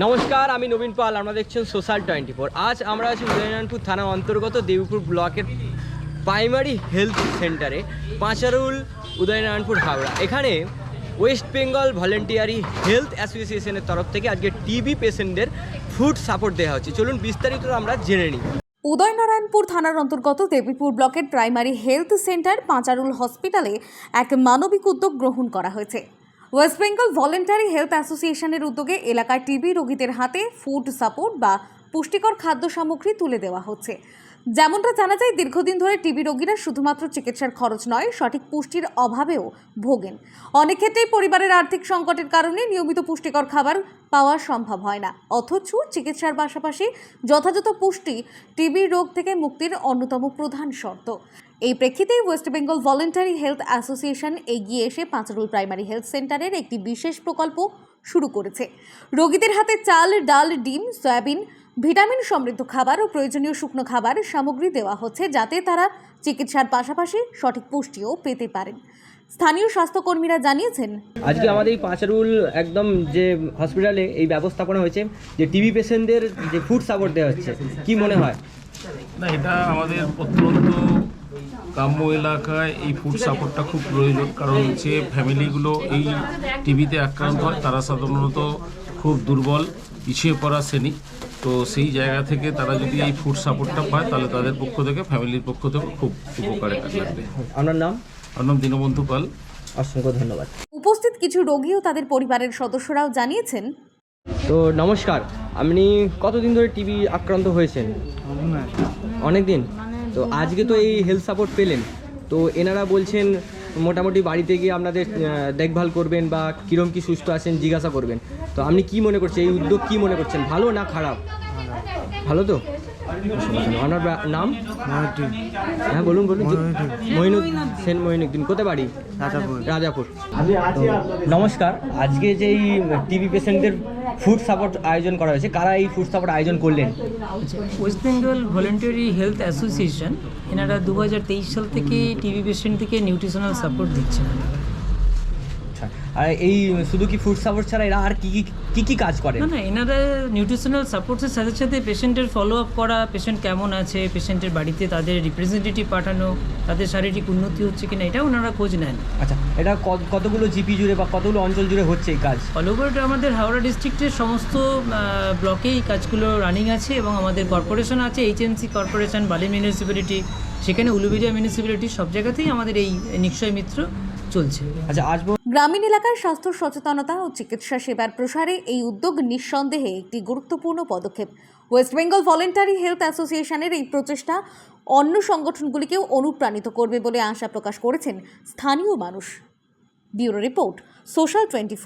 নমস্কার, আমি নবীন পাল আমরা দেখছেন সোশ্যাল টোয়েন্টি ফোর। আজ আমরা আছি উদয়নারায়ণপুর থানা অন্তর্গত দেবীপুর ব্লকের প্রাইমারি হেলথ সেন্টারে, পাঁচারুল, উদয়নারায়ণপুর, হাওড়া। এখানে ওয়েস্ট বেঙ্গল ভলেন্টিয়ারি হেলথ অ্যাসোসিয়েশনের তরফ থেকে আজকে টিবি পেশেন্টদের ফুড সাপোর্ট দেওয়া হচ্ছে। চলুন বিস্তারিত আমরা জেনে নিই। উদয়নারায়ণপুর থানার অন্তর্গত দেবীপুর ব্লকের প্রাইমারি হেলথ সেন্টার, পাঁচারুল হসপিটালে এক মানবিক উদ্যোগ গ্রহণ করা হয়েছে। ওয়েস্ট বেঙ্গল ভলেন্টারি হেলথ অ্যাসোসিয়েশনের উদ্যোগে এলাকার টিবি রোগীদের হাতে ফুড সাপোর্ট বা পুষ্টিকর খাদ্য সামগ্রী তুলে দেওয়া হচ্ছে। যেমনটা জানা যায়, দীর্ঘদিন ধরে টিবি রোগীরা শুধুমাত্র চিকিৎসার খরচ নয়, সঠিক পুষ্টির অভাবেও ভোগেন। অনেক ক্ষেত্রেই পরিবারের আর্থিক সংকটের কারণে নিয়মিত পুষ্টিকর খাবার পাওয়া সম্ভব হয় না। অথচ চিকিৎসার পাশাপাশি যথাযথ পুষ্টি টিবি রোগ থেকে মুক্তির অন্যতম প্রধান শর্ত। এই প্রেক্ষিতে West Bengal voluntary health association এগিয়ে এসে পাঁচরুল প্রাইমারি হেলথ সেন্টারের একটি বিশেষ প্রকল্প শুরু করেছে। রোগীদের হাতে চাল, ডাল, ডিম, সয়াবিন ভিটামিন সমৃদ্ধ খাবার ও প্রয়োজনীয় শুকনো খাবার সামগ্রী দেওয়া হচ্ছে যাতে তারা চিকিৎসার পাশাপাশি সঠিক পুষ্টিও পেতে পারেন। স্থানীয় স্বাস্থ্যকর্মীরা জানিয়েছেন আজকে আমাদের এই পাঁচারুল একদম যে হসপিটালে এই ব্যবস্থাপনা হয়েছে যে টিবি পেশেন্টদের যে ফুড সাপোর্ট দেওয়া হচ্ছে কি মনে হয়? না এটা আমাদের অত্যন্ত গ্রাম্য এলাকায় এই ফুড সাপোর্টটা খুব প্রয়োজন কারণ যে ফ্যামিলিগুলো এই টিভিতে আক্রান্ত হয় তারা সাধারণত খুব দুর্বল পিছিয়ে পড়া শ্রেণি। তো সেই জায়গা থেকে তারা যদি এই ফুড সাপোর্টটা পায় তাহলে তাদের পক্ষ থেকে ফ্যামিলির পক্ষ থেকে খুব উপকারে লাগবে। আপনার নাম? আমার নাম দীনবন্ধু পাল। অসংখ্য ধন্যবাদ। উপস্থিত কিছু রোগী ও তাদের পরিবারের সদস্যরাও জানিয়েছেন। তো নমস্কার আপনি কতদিন ধরে টিবি আক্রান্ত হয়েছেন? অনেক দিন তো আজকে তো এই হেলথ সাপোর্ট পেলেন। তো এনারা বলছেন মোটামুটি বাড়িতে গিয়ে আপনাদের দেখভাল করবেন বা কীরকম কী সুস্থ আছেন জিজ্ঞাসা করবেন। তো আপনি কি মনে করছেন, এই উদ্যোগ কি মনে করছেন, ভালো না খারাপ? ভালো তো? বা- নাম? হ্যাঁ বলুন বলুন। সেন মহিনুদ্দিন কোথায় বাড়ি? রাজাপুর। রাজাপুর। নমস্কার। আজকে যে এই টিবি পেশেন্টদের ফুড সাপোর্ট আয়োজন করা হয়েছে কারা এই ফুড সাপোর্ট আয়োজন করলেন? West Bengal voluntary health association এনারা দু হাজার তেইশ সাল থেকে টিভি পেশেন্ট থেকে নিউট্রিশনাল সাপোর্ট দিচ্ছেন। আর এই শুধু কি ফুড সাপোর্ট ছাড়া এরা আর কি কি কি কি কাজ করে? না না এনারা নিউট্রিশনাল সাপোর্টের সাথে সাথে পেশেন্টের ফলো আপ করা পেশেন্ট কেমন আছে পেশেন্টের বাড়িতে তাদের রিপ্রেজেন্টেটিভ পাঠানো তাদের শারীরিক উন্নতি হচ্ছে কিনা এটা ওনারা খোঁজ নেন। আচ্ছা এটা কত- কতগুলো জিপি জুড়ে বা কতগুলো অঞ্চল জুড়ে হচ্ছে এই কাজ? অল ওভার আমাদের হাওড়া ডিস্ট্রিক্টের সমস্ত ব্লকেই কাজগুলো রানিং আছে এবং আমাদের কর্পোরেশন আছে এইচএনসি কর্পোরেশন বালি মিউনিসিপ্যালিটি সেখানে উলুবেড়িয়া মিউনিসিপ্যালিটি সব জায়গাতেই আমাদের এই নিশ্চয় মিত্র চলছে। আচ্ছা পর্যন্ত গ্রামীণ এলাকায় স্বাস্থ্য সচেতনতা ও চিকিৎসা সেবার প্রসারে এই উদ্যোগ নিঃসন্দেহে একটি গুরুত্বপূর্ণ পদক্ষেপ। ওয়েস্ট বেঙ্গল ভলেন্টারি হেলথ অ্যাসোসিয়েশনের এই প্রচেষ্টা অন্য সংগঠনগুলিকেও অনুপ্রাণিত করবে বলে আশা প্রকাশ করেছেন স্থানীয় মানুষ। Bureau report, social twenty